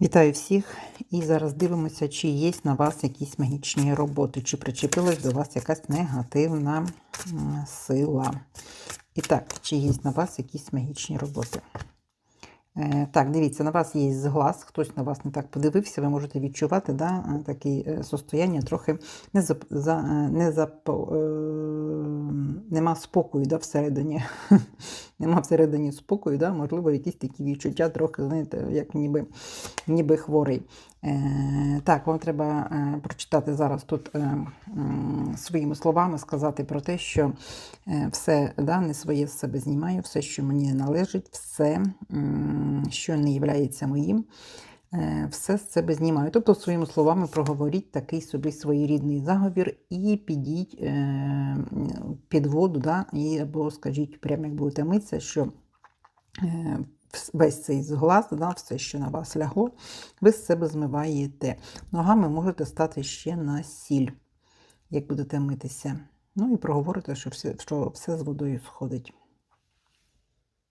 Вітаю всіх! І зараз дивимося, чи є на вас якісь магічні роботи, чи причепилась до вас якась негативна сила. І так, чи є на вас якісь магічні роботи? Е, Так, дивіться, на вас є зглаз, хтось на вас не так подивився, ви можете відчувати да, таке состояння трохи не зап, за, е, не зап, е, нема спокою да, всередині. нема всередині спокою, да, можливо, якісь такі відчуття, трохи, знаєте, як ніби, ніби хворий. Е, так, вам треба е, прочитати зараз тут е, м, своїми словами, сказати про те, що е, все да, не своє з себе знімаю, все, що мені належить, все, м, що не є моїм. Е, Все з себе знімаю. Тобто, своїми словами проговоріть такий собі своєрідний заговір і підіть е, під воду, да, і, або скажіть, прямо як будете митися, що е, весь цей зглаз, да, все, що на вас лягло, ви з себе змиваєте. Ногами можете стати ще на сіль, як будете митися. Ну і проговорите, що все, що все з водою сходить.